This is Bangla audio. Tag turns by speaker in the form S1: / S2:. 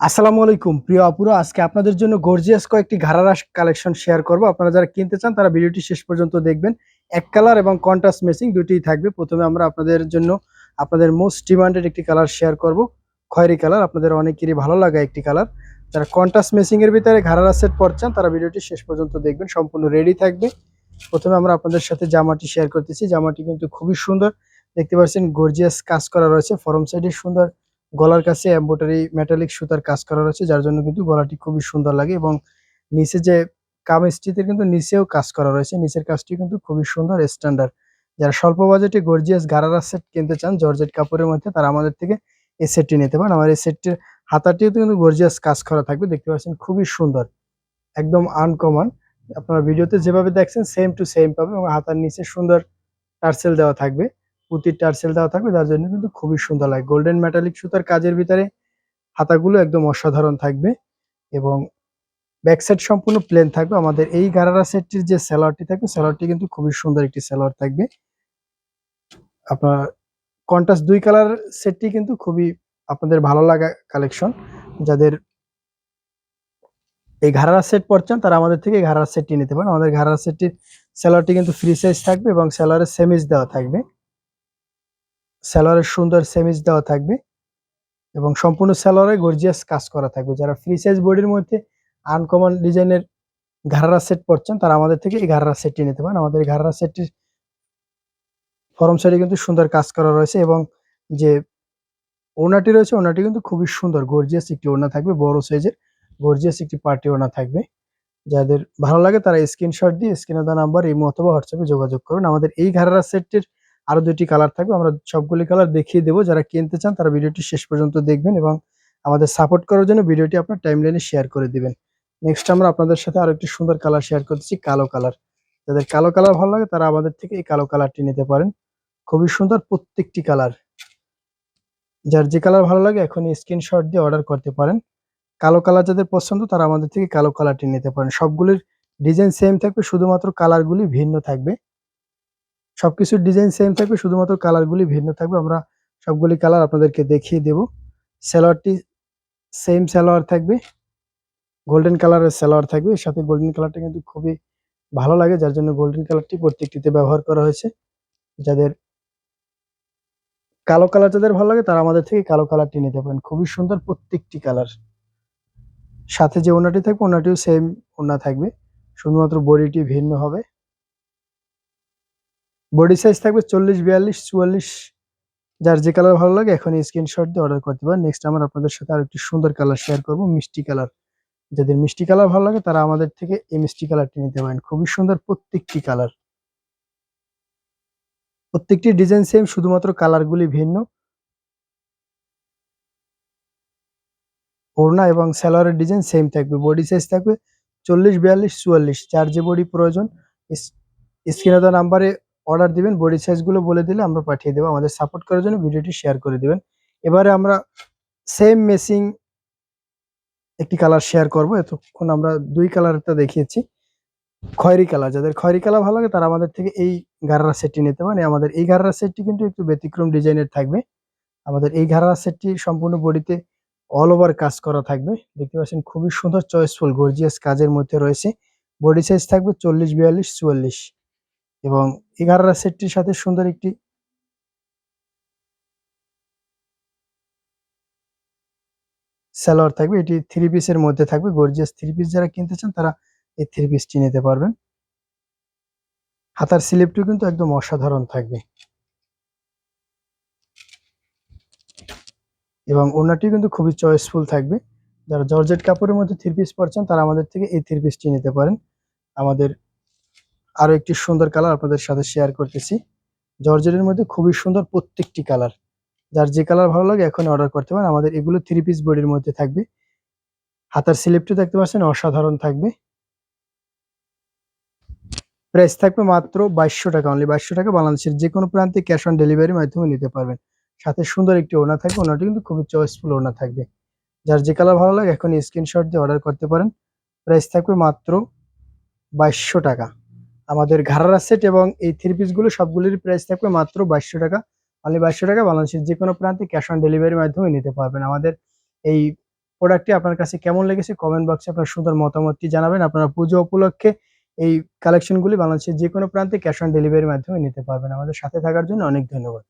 S1: আসসালামু আলাইকুম। প্রিয় আপুরা, আজকে আপনাদের জন্য গর্জিয়াস কয়েকটি ঘাড়ারাস কালেকশন শেয়ার করব। আপনারা যারা কিনতে চান, তারা ভিডিওটি শেষ পর্যন্ত দেখবেন। এক কালার এবং কন্ট্রাস্ট মেসিং দুটিই থাকবে। প্রথমে আমরা আপনাদের জন্য আপনাদের মোস্ট ডিমান্ডেড একটি কালার শেয়ার করব। খয়েরি কালার আপনাদের অনেকেরই ভালো লাগা একটি কালার যারা কন্ট্রাস্ট মেসিং এর ভিতরে ঘাড়ারা সেট পড়ছেন তারা ভিডিওটি শেষ পর্যন্ত দেখবেন। সম্পূর্ণ রেডি থাকবে। প্রথমে আমরা আপনাদের সাথে জামাটি শেয়ার করতেছি। জামাটি কিন্তু খুবই সুন্দর। দেখতে পাচ্ছেন গর্জিয়াস কাজ করা রয়েছে। ফরম সাইডে সুন্দর গলার কাছে এম্বোটারি মেটালিক সুতার কাজ করা রয়েছে, যার জন্য কিন্তু গলাটি খুবই সুন্দর লাগে এবং নিচে যে কামিজটিতে কিন্তু নিচেও কাজ করা রয়েছে। নিচের কাজটি কিন্তু খুবই সুন্দর স্ট্যান্ডার্ড যারা স্বল্প বাজেটে গর্জিয়াস গারারা সেট কিনতে চান, জর্জেট কাপড়ের মধ্যে তারা আমাদের থেকে এই সেটটি নিতে পারেন। আমার এই সেটটির হাতাটিও কিন্তু গর্জিয়াস কাজ করা থাকবে, দেখতে পাচ্ছেন খুবই সুন্দর, একদম আনকমন আপনারা ভিডিওতে যেভাবে দেখছেন সেম টু সেম পাবে এবং হাতার নিচে সুন্দর টার্সেল দেওয়া থাকবে। পুতির টার্সেল দেওয়া থাকবে যার জন্য কিন্তু খুবই সুন্দর লাগে। গোল্ডেন মেটালিক সুতার কাজের ভিতরে হাতাগুলো একদম অসাধারণ থাকবে এবং ব্যাক সাইড সম্পূর্ণ প্লেন থাকবে। আমাদের এই গারারা সেটটির যে স্যালোয়ারটি থাকবে স্যালোয়ারটি কিন্তু খুবই সুন্দর একটি স্যালোয়ার থাকবে। আপনার কন্টাস দুই কালার সেটটি কিন্তু খুবই আপনাদের ভালো লাগা কালেকশন যাদের এই ঘাড়ারা সেট পড়ছেন তারা আমাদের থেকে ঘাড়ারা সেটটি নিতে পারেন। আমাদের ঘাড়ারা সেটটির স্যালোয়ারটি কিন্তু ফ্রি সাইজ থাকবে এবং স্যালোয়ারের সেমিজ দেওয়া থাকবে। স্যালোয়ারের সুন্দর সেমিজ দেওয়া থাকবে এবং সম্পূর্ণ স্যালোয়ারে গর্জিয়াস কাজ করা থাকবে। যারা ফ্রি সাইজ বডির মধ্যে আনকমন ডিজাইনের ঘাড়ারা সেট পড়ছেন তারা আমাদের থেকে এই ঘাড়ারা সেটটি নিতে পারেন। আমাদের ঘাড়ারা সেটটির ফরম সাইডে কিন্তু সুন্দর কাজ করা রয়েছে এবং যে ওড়নাটি রয়েছে, ওড়নাটি কিন্তু খুবই সুন্দর। গর্জিয়াস একটি ওড়না থাকবে, বড় সাইজের গর্জিয়াস একটি পার্টি ওড়না থাকবে। যাদের ভালো লাগে তারা স্ক্রিনশট দিয়ে স্ক্রিনে দেওয়া নাম্বার এই অথবা হোয়াটসঅ্যাপে যোগাযোগ করুন। আমাদের এই ঘাড়ারা সেটটির আরও দুটি কালার থাকবে, আমরা সবগুলি কালার দেখিয়ে দেবো। যারা কিনতে চান, তারা ভিডিওটি শেষ পর্যন্ত দেখবেন এবং আমাদের সাপোর্ট করার জন্য ভিডিওটি আপনার টাইমলাইনে শেয়ার করে দিবেন। নেক্সট আমরা আপনাদের সাথে আরও একটি সুন্দর কালার শেয়ার করতেছি কালো কালার যাদের কালো কালার ভালো লাগে, তারা আমাদের থেকে এই কালো কালারটি নিতে পারেন। খুবই সুন্দর প্রত্যেকটি কালার যার যে কালার ভালো লাগে, এখনই স্ক্রিনশট দিয়ে অর্ডার করতে পারেন। কালো কালার যাদের পছন্দ, তারা আমাদের থেকে কালো কালারটি নিতে পারেন। সবগুলির ডিজাইন সেম থাকবে, শুধুমাত্র কালারগুলি ভিন্ন থাকবে। সবকিছুর ডিজাইন সেম থাকবে, শুধুমাত্র কালারগুলি ভিন্ন থাকবে। আমরা সবগুলি কালার আপনাদেরকে দেখিয়ে দেব। সালোয়ারটি সেম সালোয়ার থাকবে। গোল্ডেন কালারের সালোয়ার থাকবে। এর সাথে গোল্ডেন কালারটা কিন্তু খুবই ভালো লাগে, যার জন্য গোল্ডেন কালারটি প্রত্যেকটিতে ব্যবহার করা হয়েছে। যাদের কালো কালার যাদের ভালো লাগে, তারা আমাদের থেকে কালো কালারটি নিতে পারেন। খুবই সুন্দর প্রত্যেকটি কালার সাথে যে ওনাটি থাকবে ওনাটিও সেম ওনা থাকবে। শুধুমাত্র বডিটি ভিন্ন হবে। বডি সাইজ থাকবে চল্লিশ, বিয়াল্লিশ, চুয়াল্লিশ। যার যে কালার ভালো লাগে এখন স্ক্রিনশট দিয়ে অর্ডার করতে পারেন নেক্সট আমরা আপনাদের সাথে আর একটি সুন্দর কালার শেয়ার করব, মিষ্টি কালার যাদের মিষ্টি কালার ভালো লাগে, তারা আমাদের থেকে এই মিষ্টি কালারটি নিতে পারেন। খুবই সুন্দর প্রত্যেকটি কালার প্রত্যেকটি ডিজাইন সেম শুধুমাত্র কালারগুলি ভিন্ন। ওড়না এবং স্যালোয়ারের ডিজাইন সেম থাকবে। বডি সাইজ থাকবে চল্লিশ, বিয়াল্লিশ, চুয়াল্লিশ। যার যে বডি প্রয়োজন স্ক্রিনে দেওয়া নাম্বারে অর্ডার দিবেন বডি সাইজগুলো বলে দিলে আমরা পাঠিয়ে দেবো। আমাদের সাপোর্ট করার জন্য ভিডিওটি শেয়ার করে দিবেন। এবারে আমরা সেম মেসিং একটি কালার শেয়ার করব। এতক্ষণ আমরা দুই কালারটা দেখিয়েছি। খয়েরি কালার যাদের খয়েরি কালার ভালো লাগে, তারা আমাদের থেকে এই গারারা সেটটি নিতে পারেন। আমাদের এই গারারা সেটটি কিন্তু একটু ব্যতিক্রম ডিজাইনের থাকবে। আমাদের এই গারারা সেটটি সম্পূর্ণ বডিতে অল ওভার কাজ করা থাকবে। দেখতে পাচ্ছেন, খুবই সুন্দর চয়েসফুল গর্জিয়াস কাজের মধ্যে রয়েছে। বডি সাইজ থাকবে চল্লিশ, বিয়াল্লিশ, চুয়াল্লিশ। এবং এগারোটা সেটটির সাথে সুন্দর একটি সালোয়ার থাকবে। এটি থ্রি পিসের মধ্যে থাকবে। গর্জিয়াস থ্রি পিস যারা কিনতে চান, তারা এই থ্রি পিসটি নিতে পারবেন। হাতার স্লিপটিও কিন্তু একদম অসাধারণ থাকবে। এবং ওনাটি কিন্তু খুবই চয়েসফুল থাকবে। যারা জর্জেট কাপড়ের মধ্যে থ্রি পিস পরছেন, তারা আমাদের থেকে এই থ্রি পিসটি নিতে পারেন। আমাদের আরও একটি সুন্দর কালার আপনাদের সাথে শেয়ার করতেছি। জর্জেটের মধ্যে খুবই সুন্দর প্রত্যেকটি কালার। যার যে কালার ভালো লাগে এখন অর্ডার করতে পারেন। আমাদের এগুলো থ্রি পিস বডির মধ্যে থাকবে। হাতার স্লিপটি দেখতে পাচ্ছেন, অসাধারণ থাকবে। প্রাইস থাকবে মাত্র বাইশশো টাকা অনলি বাইশশো টাকা বাংলাদেশের যে কোনো প্রান্তে ক্যাশ অন ডেলিভারির মাধ্যমে নিতে পারবেন। সাথে সুন্দর একটি ওনা থাকবে। ওনাটি কিন্তু খুবই চয়েসফুল ওনা থাকবে। যার যে কালার ভালো লাগে এখন স্ক্রিনশট দিয়ে অর্ডার করতে পারেন। প্রাইস থাকবে মাত্র বাইশশো টাকা। আমাদের ঘাড়ারা সেট এবং এই থ্রি পিসগুলো সবগুলির প্রাইস থাকবে মাত্র বাইশশো টাকা। অনলি বাইশশো টাকা বাংলাদেশের যে কোনো প্রান্তে ক্যাশ অন ডেলিভারির মাধ্যমে নিতে পারবেন। আমাদের এই প্রোডাক্টটি আপনার কাছে কেমন লেগেছে কমেন্ট বক্সে আপনার সুন্দর মতামতটি জানাবেন। আপনারা পুজো উপলক্ষে এই কালেকশনগুলি বাংলাদেশের যে কোনো প্রান্তে ক্যাশ অন ডেলিভারির মাধ্যমে নিতে পারবেন। আমাদের সাথে থাকার জন্য অনেক ধন্যবাদ।